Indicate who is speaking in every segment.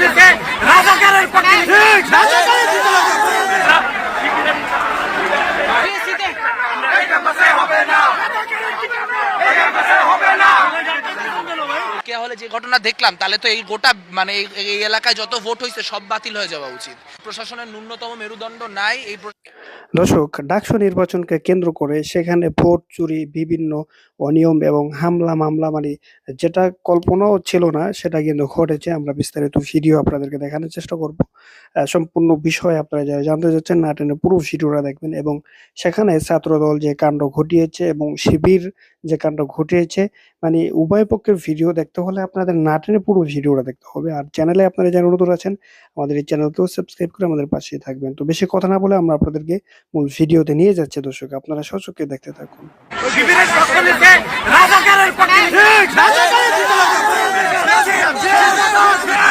Speaker 1: সকলকে রাজাকারের পক্ষে
Speaker 2: কে হলে যে ঘটনা দেখলাম তাহলে তো এই গোটা মানে এই- এই এলাকায় যত ভোট হয়েছে সব বাতিল হয়ে যাওয়া উচিত। প্রশাসনের ন্যূনতম মেরুদণ্ড নাই এই
Speaker 3: দর্শক ডাকসু নির্বাচনকে কেন্দ্র করে সেখানে ভোট চুরি বিভিন্ন অনিয়ম এবং হামলা, মামলা মানে যেটা কল্পনাও ছিল না, সেটা কিন্তু ঘটেছে। আমরা বিস্তারিত ভিডিও আপনাদেরকে দেখানোর চেষ্টা করব। সম্পূর্ণ বিষয় আপনারা যারা জানতে চাচ্ছেন, না টেনে পুরো ভিডিওটা দেখবেন এবং সেখানে ছাত্রদল যে কাণ্ড ঘটিয়েছে এবং শিবির যে কাণ্ড ঘটিয়েছে মানে উভয় পক্ষের ভিডিও দেখতে হলে আপনাদের না টেনে পুরো ভিডিওটা দেখতে হবে। আর চ্যানেলে আপনারা যারা নতুন আছেন, আমাদের এই চ্যানেলকেও সাবস্ক্রাইব করে আমাদের পাশেই থাকবেন। তো বেশি কথা না বলে আমরা আপনাদেরকে মূল ভিডিওতে নিয়ে যাচ্ছে, দর্শক। আপনারা সচক্ষে দেখতে থাকুন।
Speaker 1: সকলকে রাজাকারের পক্ষে। ঠিক।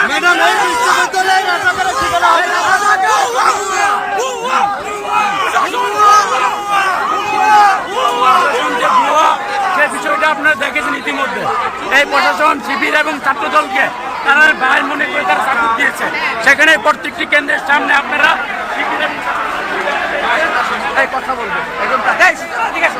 Speaker 1: ম্যাডাম এই বিশ্ববিদ্যালয়ে রাজাকারের ঠিকানা না। যে ভুয়া, সে বিষয়টা আপনারা দেখেছেন ইতিমধ্যে এই প্রশাসন শিবির এবং ছাত্রদলকে তারা ভাই মনে করে তারা সাপোর্ট দিয়েছে। সেখানে প্রত্যেকটি কেন্দ্রের সামনে আপনারা শিবির এবং কথা বলবে একদম ঠিক আছে।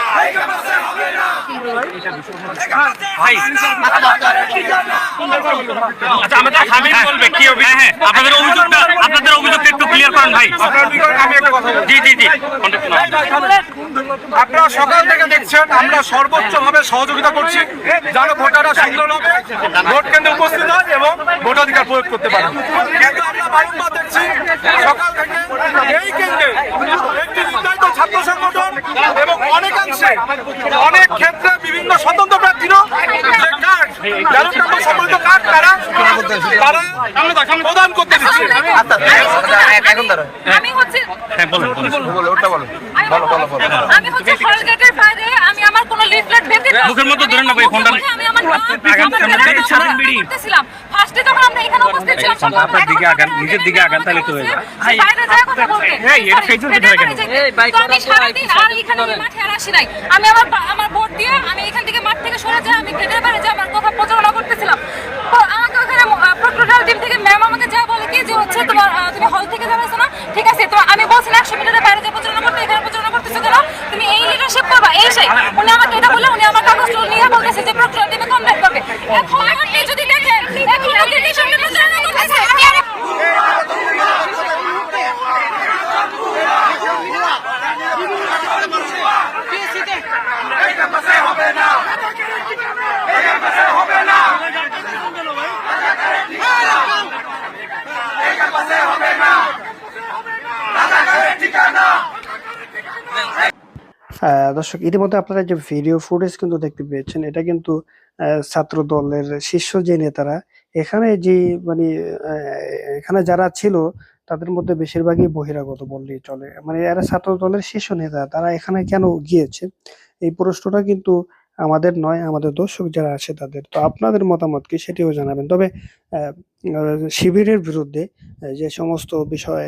Speaker 4: আপনাদের অভিযোগটা আপনাদের অভিযোগটা একটু ক্লিয়ার করেন ভাই জি জি জি
Speaker 5: আপনারা সকাল থেকে দেখছেন, আমরা সর্বোচ্চ ভাবে সহযোগিতা করছি, যেন ভোটাররা সুন্দরভাবে ভোট কেন্দ্রে উপস্থিত হয় এবং ভোটাধিকার প্রয়োগ করতে পারে। কিন্তু আমরা বারংবার দেখছি, সকাল থেকে এই কেন্দ্রে নির্ধারিত ছাত্র সংগঠন এবং অনেকাংশে অনেক ক্ষেত্রে বিভিন্ন স্বতন্ত্র প্রার্থীরও যে কার্ড ব্যালট নম্বর সম্বলিত কার্ড তারা তারা প্রদান করতে দিচ্ছে।
Speaker 6: আমি হচ্ছে
Speaker 4: হ্যাঁ
Speaker 6: বলো বলো। বলো বলো আমি আমার কোনো
Speaker 4: মুখের মধ্যে ধরে না ভাই, ফোনটা।
Speaker 6: আমি আমার। করতেছিলাম ফার্স্টে যখন আমরা এখানে উপস্থিত ছিলাম
Speaker 4: আপনার দিকে আগান, নিজের দিকে আগান, তাহলে তো হয়ে যাবে।
Speaker 6: বাইরে যায় কথা বলতে
Speaker 4: এই, এটা Facebook এ ধরে কেন?
Speaker 6: তো আমি সারাদিন আর এখানে মাঠে আর আসি নাই। আমি আমার আমার ভোট দিয়ে আমি এখান থেকে মাঠ থেকে সরে যাই আমি গেটের বাইরে যাই আমার কথা প্রচারণা করতেছিলাম তো আমাকে ওখানে প্রোটোকল টিম থেকে ম্যাম আমাকে যা বলে কি যে হচ্ছে তোমার আহ, তুমি হল থেকে জানাইছো না ঠিক আছে তো আমি বলছি না একশো মিটারের বাইরে যে প্রচারণা করতে এখানে প্রচারণা করতেছো কেন তুমি এই লিডারশিপ করবা এই সেই উনি আমাকে এটা বলে উনি আমার কাগজ নিয়ে বলতেছে যে প্রোটোকল টিমে কমপ্লেট করবে এখন আপনি যদি দেখেন এখন আপনি সামনে প্রচারণা করতেছে আমি আর
Speaker 1: এই ক্যাম্পাসে হবে না এই ক্যাম্পাসে হবে না এই ক্যাম্পাসে হবে না রাজাকারের ঠিকানা
Speaker 3: আহ, দর্শক, ইতিমধ্যে আপনারা যে ভিডিও ফুটেজ কিন্তু দেখতে পেয়েছেন, এটা কিন্তু ছাত্র দলের শীর্ষ যে নেতারা, এখানে যে মানে এখানে যারা ছিল, তাদের মধ্যে বেশিরভাগই বহিরাগত বললেই চলে। মানে এরা ছাত্র দলের শীর্ষ নেতা, তারা এখানে কেন গিয়েছে? এই প্রশ্নটা কিন্তু আমাদের নয়, আমাদের দর্শক যারা আছে তাদের। তো আপনাদের মতামত কি সেটিও জানাবেন। তবে শিবিরের বিরুদ্ধে যে সমস্ত বিষয়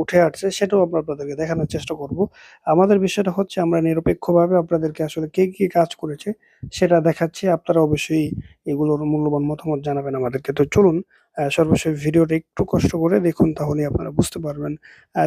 Speaker 3: উঠে আসছে সেটাও আমরা আপনাদেরকে দেখানোর চেষ্টা করব। আমাদের বিষয়টা হচ্ছে আমরা নিরপেক্ষভাবে আপনাদেরকে আসলে কে কি কাজ করেছে সেটা দেখাচ্ছি। আপনারা অবশ্যই এগুলোর মূল্যবান মতামত জানাবেন আমাদেরকে। তো চলুন সর্বশেষ ভিডিওটা একটু কষ্ট করে দেখুন তাহলে আপনারা বুঝতে পারবেন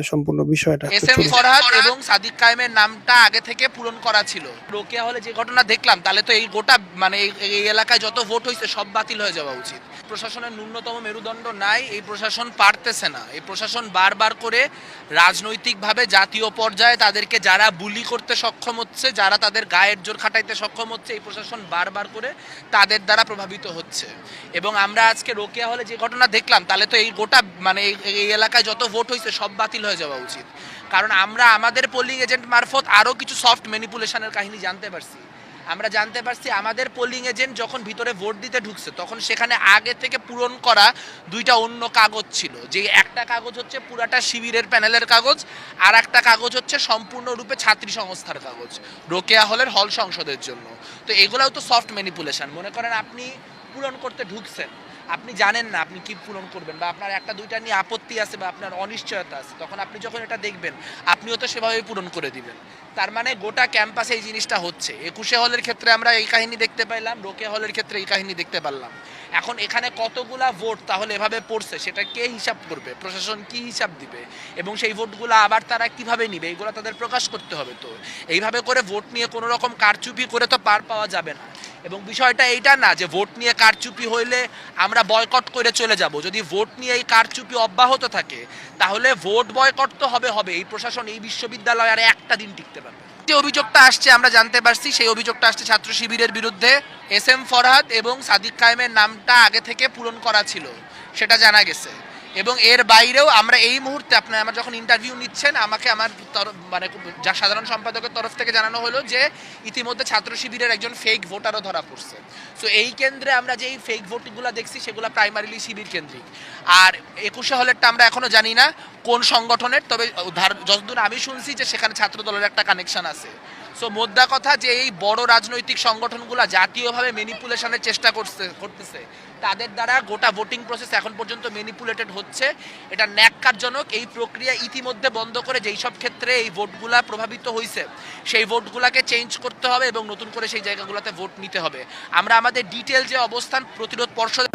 Speaker 3: সম্পূর্ণ বিষয়টা
Speaker 2: এস এম ফরহাদ এবং সাদিক কায়েমের নামটা আগে থেকে পূরণ করা ছিল। রোকেয়া হলে যে ঘটনা দেখলাম তাহলে তো এই গোটা মানে এই- এই এলাকায় যত ভোট হয়েছে সব বাতিল হয়ে যাওয়া উচিত। প্রশাসনের ন্যূনতম মেরুদণ্ড নাই, এই প্রশাসন পারতেছে না। এই প্রশাসন বারবার করে রাজনৈতিকভাবে জাতীয় পর্যায়ে তাদেরকে যারা বুলি করতে সক্ষম হচ্ছে, যারা তাদের গায়ের জোর খাটাইতে সক্ষম হচ্ছে, এই প্রশাসন বারবার করে তাদের দ্বারা প্রভাবিত হচ্ছে। এবং আমরা আজকে রোকেয়া হলে যে ঘটনা দেখলাম, তাহলে তো এই গোটা মানে এই- এলাকায় যত ভোট হয়েছে সব বাতিল হয়ে যাওয়া উচিত। কারণ আমরা আমাদের পোলিং এজেন্ট মারফত আরও কিছু সফট ম্যানিপুলেশনের কাহিনী জানতে পারছি। আমরা জানতে পারছি আমাদের পোলিং এজেন্ট যখন ভিতরে ভোট দিতে ঢুকছে, তখন সেখানে আগে থেকে পূরণ করা দুইটা অন্য কাগজ ছিল। যে একটা কাগজ হচ্ছে পুরাটা শিবিরের প্যানেলের কাগজ, আর একটা কাগজ হচ্ছে সম্পূর্ণরূপে ছাত্রী সংস্থার কাগজ, রোকেয়া হলের হল সংসদের জন্য। তো এগুলাও তো সফট ম্যানিপুলেশন মনে করেন আপনি পূরণ করতে ঢুকছেন। আপনি জানেন না আপনি কি পূরণ করবেন বা আপনার একটা দুইটা নিয়ে আপত্তি আছে বা আপনার অনিশ্চয়তা আছে, তখন আপনি যখন এটা দেখবেন, আপনিও তো সেভাবে পূরণ করে দিবেন। তার মানে গোটা ক্যাম্পাসে এই জিনিসটা হচ্ছে। একুশে হলের ক্ষেত্রে আমরা এই কাহিনী দেখতে পাইলাম, রোকে হলের ক্ষেত্রে এই কাহিনী দেখতে পারলাম। এখন এখানে কতগুলা ভোট তাহলে এভাবে পড়ছে, সেটা কে হিসাব করবে? প্রশাসন কি হিসাব দিবে? এবং সেই ভোটগুলো আবার তারা কীভাবে নিবে? এইগুলো তাদের প্রকাশ করতে হবে তো। এইভাবে করে ভোট নিয়ে কোনো রকম কারচুপি করে তো পার পাওয়া যাবে না। এবং বিষয়টা এইটা না যে ভোট নিয়ে কারচুপি হইলে আমরা বয়কট করে চলে যাব। যদি ভোট নিয়ে এই কারচুপি অব্যাহত থাকে, তাহলে ভোট বয়কট তো হবে হবে। এই প্রশাসন, এই বিশ্ববিদ্যালয়ে আর একটা দিন টিকতে পারবে। যে অভিযোগটা আসছে, আমরা জানতে পারছি, সেই অভিযোগটা আসছে ছাত্র শিবিরের বিরুদ্ধে। এস এম ফরহাদ এবং সাদিক কায়েমের নামটা আগে থেকে পূরণ করা ছিল, সেটা জানা গেছে। এবং এর বাইরেও আমরা এই মুহূর্তে আপনার আমার যখন ইন্টারভিউ নিচ্ছেন, আমাকে আমার তরফ মানে যা সাধারণ সম্পাদকের তরফ থেকে জানানো হলো যে ইতিমধ্যে ছাত্র শিবিরের একজন ফেক ভোটারও ধরা পড়ছে। সো এই কেন্দ্রে আমরা যে এই ফেক ভোটগুলো দেখছি, সেগুলো প্রাইমারিলি শিবির কেন্দ্রিক। আর একুশে হলেরটা আমরা এখনও জানি না কোন সংগঠনের, তবে যতদূর আমি শুনছি যে সেখানে ছাত্র দলের একটা কানেকশন আছে। সো মোদ্দা কথা যে এই বড় রাজনৈতিক সংগঠনগুলো জাতীয়ভাবে ম্যানিপুলেশনের চেষ্টা করছে, করতেছে, তাদের দ্বারা গোটা ভোটিং প্রসেস এখন পর্যন্ত ম্যানিপুলেটেড হচ্ছে। এটা ন্যাক্কারজনক। এই প্রক্রিয়া ইতিমধ্যে বন্ধ করে যেই সব ক্ষেত্রে এই ভোটগুলা প্রভাবিত হয়েছে সেই ভোটগুলাকে চেঞ্জ করতে হবে এবং নতুন করে সেই জায়গাগুলোতে ভোট নিতে হবে। আমরা আমাদের ডিটেল যে অবস্থান প্রতিরোধ পর্ষদ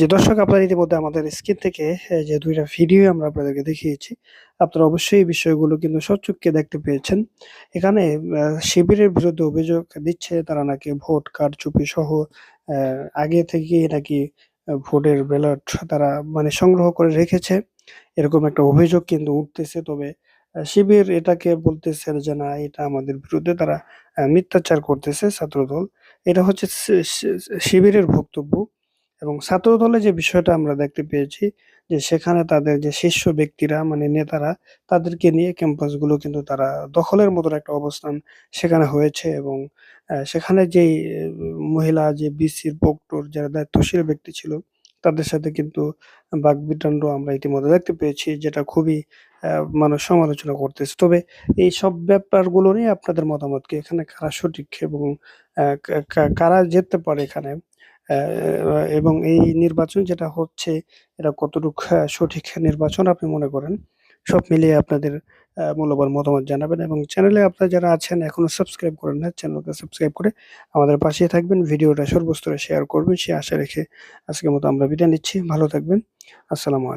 Speaker 3: যে দর্শক, আপনারা ইতিমধ্যে আমাদের স্ক্রিন থেকে যে দুইটা ভিডিও আমরা আপনাদেরকে দেখিয়েছি আপনারা অবশ্যই এই বিষয়গুলো কিন্তু সচক্ষে দেখতে পেয়েছেন। এখানে শিবিরের বিরুদ্ধে অভিযোগ দিচ্ছে তারা নাকি ভোট কারচুপি সহ আগে থেকে নাকি ভোটের ব্যালট তারা মানে সংগ্রহ করে রেখেছে। এরকম একটা অভিযোগ কিন্তু উঠতেছে। তবে শিবির এটাকে বলতেছে যে না, এটা আমাদের বিরুদ্ধে তারা মিথ্যাচার করতেছে ছাত্রদল। এটা হচ্ছে শিবিরের বক্তব্য এবং ছাত্র দলে যে বিষয়টা আমরা দেখতে পেয়েছি, যে সেখানে তাদের যে শীর্ষ ব্যক্তিরা মানে নেতারা, তাদেরকে নিয়ে ক্যাম্পাসগুলো কিন্তু তারা দখলের মতন একটা অবস্থান সেখানে হয়েছে এবং সেখানে যেই মহিলা, যে বিসির বক্তর যারা দায়িত্বশীল ব্যক্তি ছিল, তাদের সাথে কিন্তু বাকবিতণ্ড আমরা ইতিমধ্যে দেখতে পেয়েছি, যেটা খুবই মানুষ সমালোচনা করতেছে। তবে এই সব ব্যাপারগুলো নিয়ে আপনাদের মতামত কি এখানে কারা সঠিক এবং কারা যেতে পারে এখানে? এবং এই নির্বাচন যেটা হচ্ছে, এটা কতটুকু সঠিক নির্বাচন আপনি মনে করেন? সব মিলিয়ে আপনাদের মূল্যবান মতামত জানাবেন এবং চ্যানেলে আপনারা যারা আছেন এখনও সাবস্ক্রাইব করেন না চ্যানেলকে সাবস্ক্রাইব করে আমাদের পাশে থাকবেন, ভিডিওটা সর্বস্তরে শেয়ার করবেন, সে আশা রেখে আজকের মতো আমরা বিদায় নিচ্ছি। ভালো থাকবেন। আসসালামু আলাইকুম।